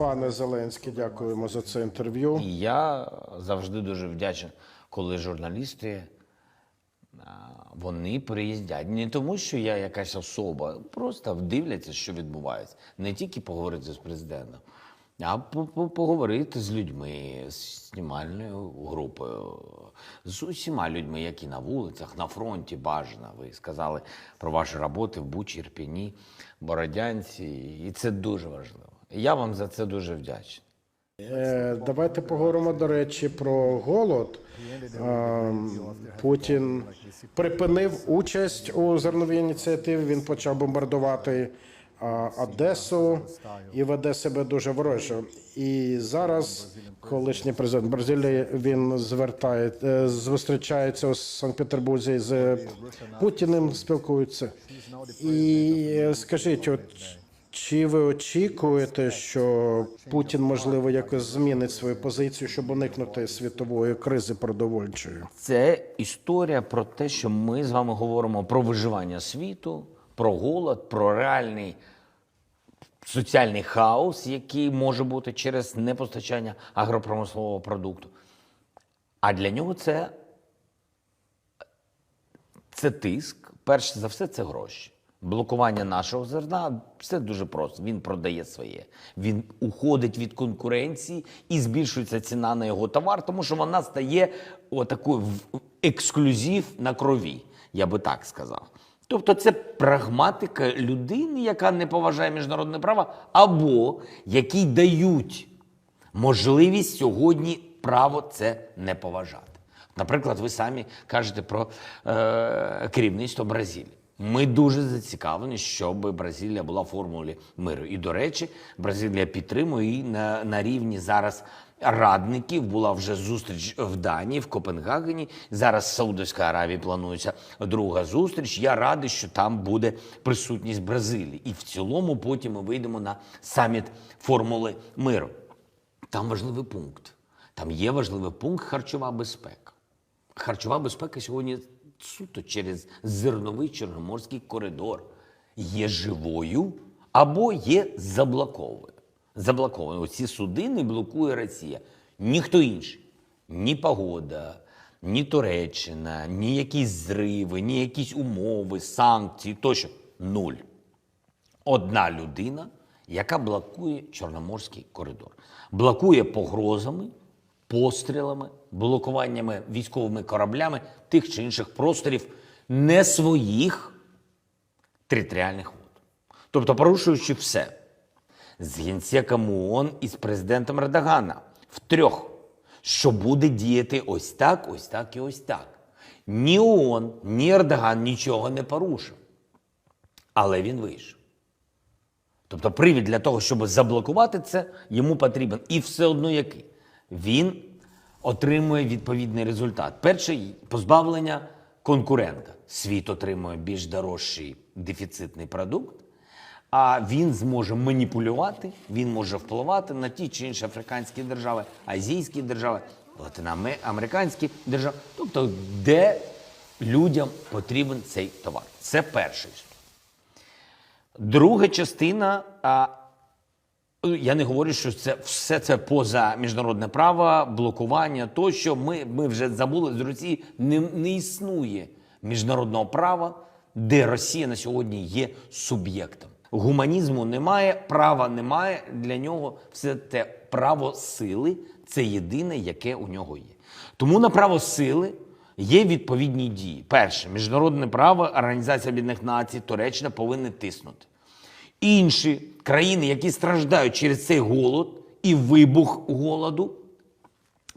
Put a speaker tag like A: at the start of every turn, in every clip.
A: Пане Зеленський, дякуємо за це інтерв'ю.
B: І я завжди дуже вдячний, коли журналісти вони приїздять. Не тому, що я якась особа, просто дивляться, що відбувається. Не тільки поговорити з президентом, а по- по- поговорити з людьми, з знімальною групою, з усіма людьми, які на вулицях, на фронті бажано. Ви сказали про ваші роботи в Бучі, Ірпіні, Бородянці, і це дуже важливо. Я вам за це дуже вдячний.
A: Е, Давайте поговоримо, до речі, про голод. Е, Путін припинив участь у зерновій ініціативі. Він почав бомбардувати Одесу і веде себе дуже вороже. І зараз колишній президент Бразилії він звертає е, зустрічається у Санкт-Петербурзі з Путіним, спілкується. І е, скажіть, от чи ви очікуєте, що Путін можливо якось змінить свою позицію, щоб уникнути світової кризи продовольчої?
B: Це історія про те, що ми з вами говоримо про виживання світу, про голод, про реальний соціальний хаос, який може бути через непостачання агропромислового продукту. А для нього це, це тиск. Перш за все, це гроші. Блокування нашого зерна все дуже просто. Він продає своє. Він уходить від конкуренції і збільшується ціна на його товар, тому що вона стає отакою ексклюзив на крові. Я би так сказав. Тобто це прагматика людини, яка не поважає міжнародне право, або якій дають можливість сьогодні право це не поважати. Наприклад, ви самі кажете про е, керівництво Бразилії. Ми дуже зацікавлені, щоб Бразилія була в формулі миру. І, до речі, Бразилія підтримує і на, на рівні зараз радників. Була вже зустріч в Данії, в Копенгагені. Зараз в Саудовській Аравії планується друга зустріч. Я радий, що там буде присутність Бразилії. І в цілому потім ми вийдемо на саміт формули миру. Там важливий пункт. Там є важливий пункт харчова безпека. Харчова безпека сьогодні суто через зерновий чорноморський коридор є живою або є заблоковою. Заблокованою. Ці судини блокує Росія. Ніхто інший. Ні погода, ні Туреччина, ні якісь зриви, ні якісь умови, санкції тощо. Нуль одна людина, яка блокує Чорноморський коридор. Блокує погрозами, пострілами, блокуваннями військовими кораблями тих чи інших просторів не своїх територіальних вод. Тобто порушуючи все з генсеком ООН і з президентом Ердогана втрьох, що буде діяти ось так, ось так і ось так. Ні ООН, ні Ердоган нічого не порушив. Але він вийшов. Тобто привід для того, щоб заблокувати це, йому потрібен. І все одно який. Він отримує відповідний результат. Перший позбавлення конкурента. Світ отримує більш дорожчий дефіцитний продукт, а він зможе маніпулювати, він може впливати на ті чи інші африканські держави, азійські держави, латиноамериканські держави, тобто де людям потрібен цей товар. Це перший. Друга частина. А, я не говорю, що це все це поза міжнародне право, блокування. тощо. ми, ми вже забули з Росії. Не, не існує міжнародного права, де Росія на сьогодні є суб'єктом. Гуманізму немає, права немає. Для нього все те право сили це єдине, яке у нього є. Тому на право сили є відповідні дії. Перше, міжнародне право, Організація Об'єднаних Націй, Туреччина повинні тиснути. Інші країни, які страждають через цей голод і вибух голоду,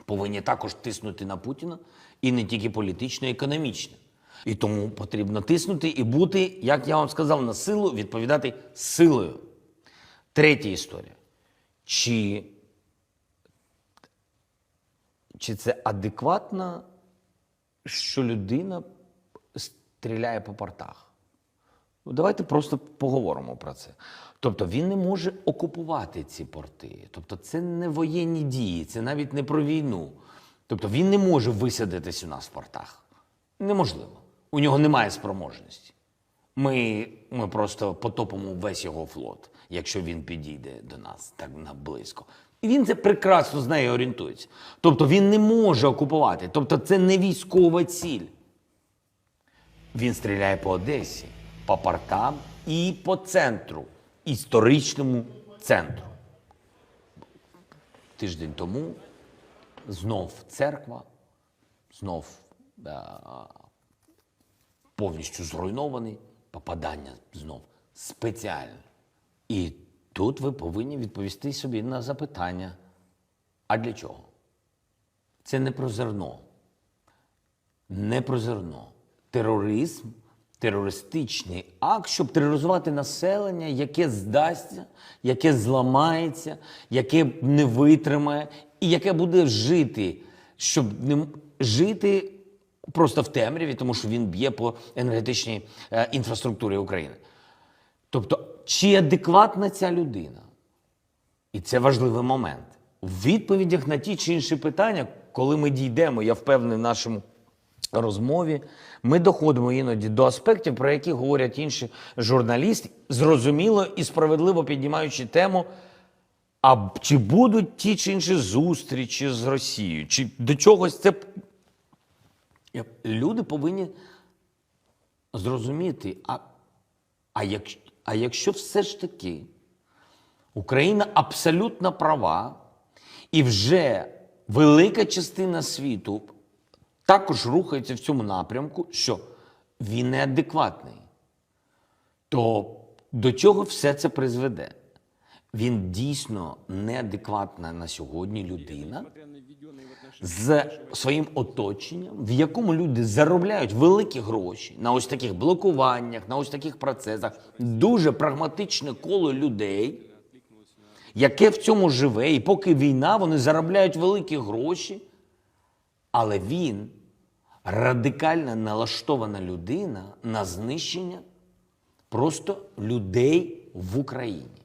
B: повинні також тиснути на Путіна і не тільки політично, і економічно. І тому потрібно тиснути і бути, як я вам сказав, на силу відповідати силою. Третя історія. Чи, чи це адекватно, що людина стріляє по портах? Давайте просто поговоримо про це. Тобто він не може окупувати ці порти. Тобто це не воєнні дії, це навіть не про війну. Тобто він не може висадитись у нас в портах. Неможливо. У нього немає спроможності. Ми, ми просто потопимо весь його флот, якщо він підійде до нас так наблизько. І він це прекрасно знає і орієнтується. Тобто він не може окупувати. Тобто це не військова ціль. Він стріляє по Одесі, по портам і по центру, історичному центру. Тиждень тому знов церква, знов е, повністю зруйнований, попадання знов спеціальне. І тут ви повинні відповісти собі на запитання: а для чого? Це не про зерно. Не про зерно. Тероризм, терористичний акт, щоб тероризувати населення, яке здасться, яке зламається, яке не витримає, і яке буде жити, щоб не жити просто в темряві, тому що він б'є по енергетичній е, інфраструктурі України. Тобто, чи адекватна ця людина? І це важливий момент. У відповідях на ті чи інші питання, коли ми дійдемо, я впевнений в нашому розмові, ми доходимо іноді до аспектів, про які говорять інші журналісти, зрозуміло і справедливо піднімаючи тему. А чи будуть ті чи інші зустрічі з Росією? Чи до чогось це. Люди повинні зрозуміти, а, а, як, а якщо все ж таки Україна абсолютно права, і вже велика частина світу також рухається в цьому напрямку, що він неадекватний, то до чого все це призведе? Він дійсно неадекватна на сьогодні людина з своїм оточенням, в якому люди заробляють великі гроші на ось таких блокуваннях, на ось таких процесах. Дуже прагматичне коло людей, яке в цьому живе, і поки війна, вони заробляють великі гроші, але він радикально налаштована людина на знищення просто людей в Україні.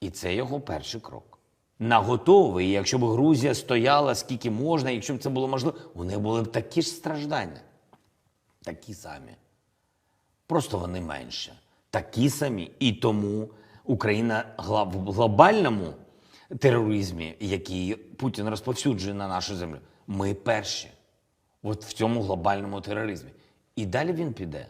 B: І це його перший крок. На готовий, якщо б Грузія стояла скільки можна, якщо б це було можливо, них були б такі ж страждання. Такі самі. Просто вони менше. Такі самі. І тому Україна в глобальному тероризмі, який Путін розповсюджує на нашу землю, ми перші. От в цьому глобальному тероризмі. І далі він піде.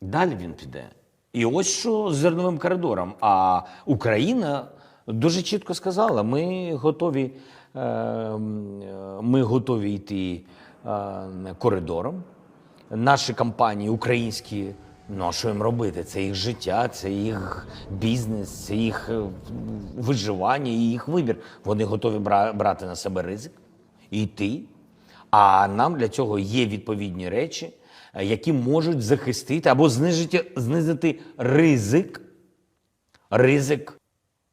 B: Далі він піде. І ось що з зерновим коридором. А Україна дуже чітко сказала: ми готові, е, м, е, ми готові йти е, коридором. Наші компанії українські, ну а що їм робити? Це їх життя, це їх бізнес, це їх е, виживання і їх вибір. Вони готові брати на себе ризик і йти. А нам для цього є відповідні речі, е, які можуть захистити або знизити, знизити ризик, ризик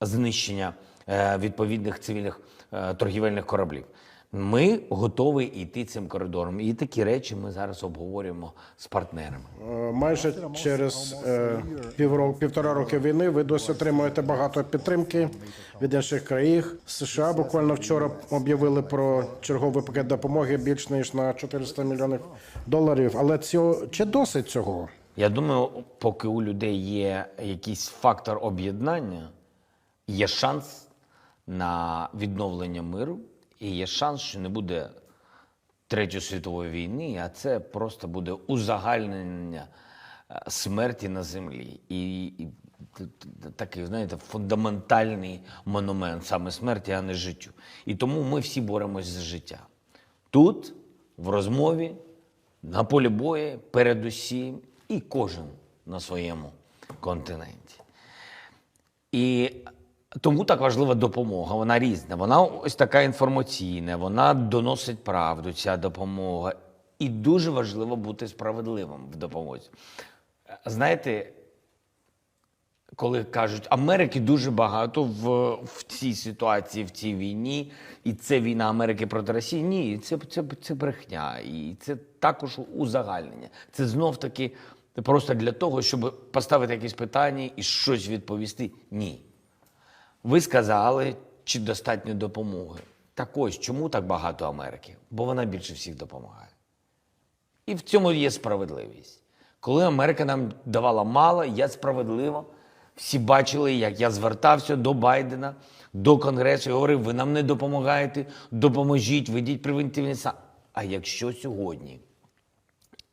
B: знищення е, відповідних цивільних е, торгівельних кораблів. Ми готові йти цим коридором. І такі речі ми зараз обговорюємо з партнерами.
A: Е, Майже через е, півро- півтора роки війни ви досі отримуєте багато підтримки від інших країн. США буквально вчора об'явили про черговий пакет допомоги більш ніж на 400 мільйонів доларів. Але цього чи досить цього?
B: Я думаю, поки у людей є якийсь фактор об'єднання, є шанс на відновлення миру, і є шанс, що не буде Третьої світової війни, а це просто буде узагальнення е, смерті на землі. І, і такий, знаєте, фундаментальний монумент саме смерті, а не життю. І тому ми всі боремось за життя. Тут, в розмові, на полі бою, передусім, і кожен на своєму континенті. І тому так важлива допомога. Вона різна. Вона ось така інформаційна, вона доносить правду, ця допомога. І дуже важливо бути справедливим в допомозі. Знаєте, коли кажуть, Америки дуже багато в, в цій ситуації, в цій війні, і це війна Америки проти Росії. Ні, це, це, це брехня. І це також узагальнення. Це знов таки просто для того, щоб поставити якісь питання і щось відповісти. Ні. Ви сказали, чи достатньо допомоги. Так ось, чому так багато Америки? Бо вона більше всіх допомагає. І в цьому є справедливість. Коли Америка нам давала мало, я справедливо. Всі бачили, як я звертався до Байдена, до Конгресу і говорив, ви нам не допомагаєте, допоможіть, ведіть превентивні са. А якщо сьогодні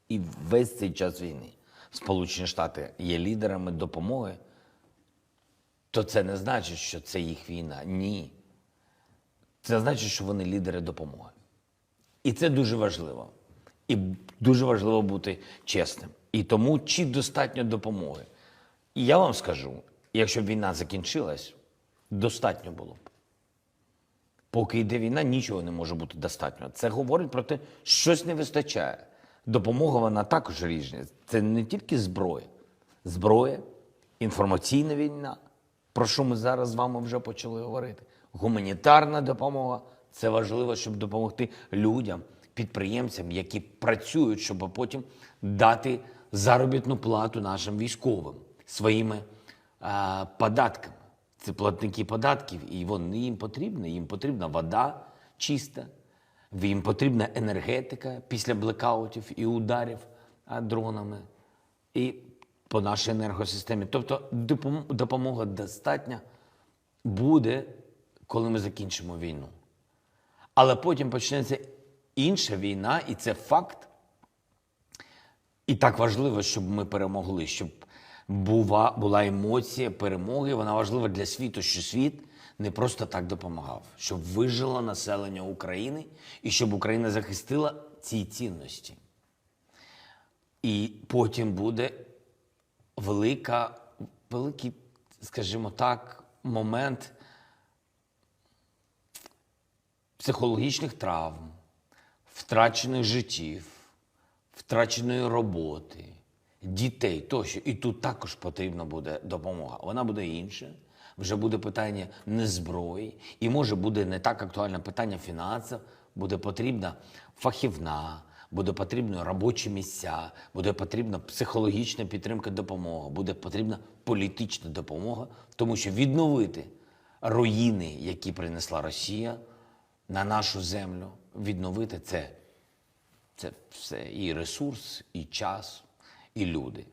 B: і весь цей час війни Сполучені Штати є лідерами допомоги, то це не значить, що це їх війна. Ні. Це значить, що вони лідери допомоги. І це дуже важливо. І дуже важливо бути чесним. І тому чи достатньо допомоги. І я вам скажу, якщо б війна закінчилась, достатньо було б. Поки йде війна, нічого не може бути достатньо. Це говорить про те, що щось не вистачає. Допомога вона також різна. Це не тільки зброя, зброя, інформаційна війна, про що ми зараз з вами вже почали говорити. Гуманітарна допомога це важливо, щоб допомогти людям, підприємцям, які працюють, щоб потім дати заробітну плату нашим військовим своїми а, податками. Це платники податків, і вони їм потрібні. Їм потрібна вода чиста, їм потрібна енергетика після блекаутів і ударів дронами і по нашій енергосистемі. Тобто допомога достатня буде, коли ми закінчимо війну. Але потім почнеться інша війна, і це факт. І так важливо, щоб ми перемогли, щоб була, була емоція перемоги. Вона важлива для світу, що світ не просто так допомагав, щоб вижило населення України і щоб Україна захистила ці цінності. І потім буде велика, великий, скажімо так, момент психологічних травм, втрачених життів, втраченої роботи, дітей тощо. І тут також потрібна буде допомога. Вона буде інша. Вже буде питання не зброї, і може буде не так актуальне питання фінансів, буде потрібна фахівна, буде потрібно робочі місця, буде потрібна психологічна підтримка допомога, буде потрібна політична допомога, тому що відновити руїни, які принесла Росія на нашу землю, відновити це це все і ресурс, і час, і люди.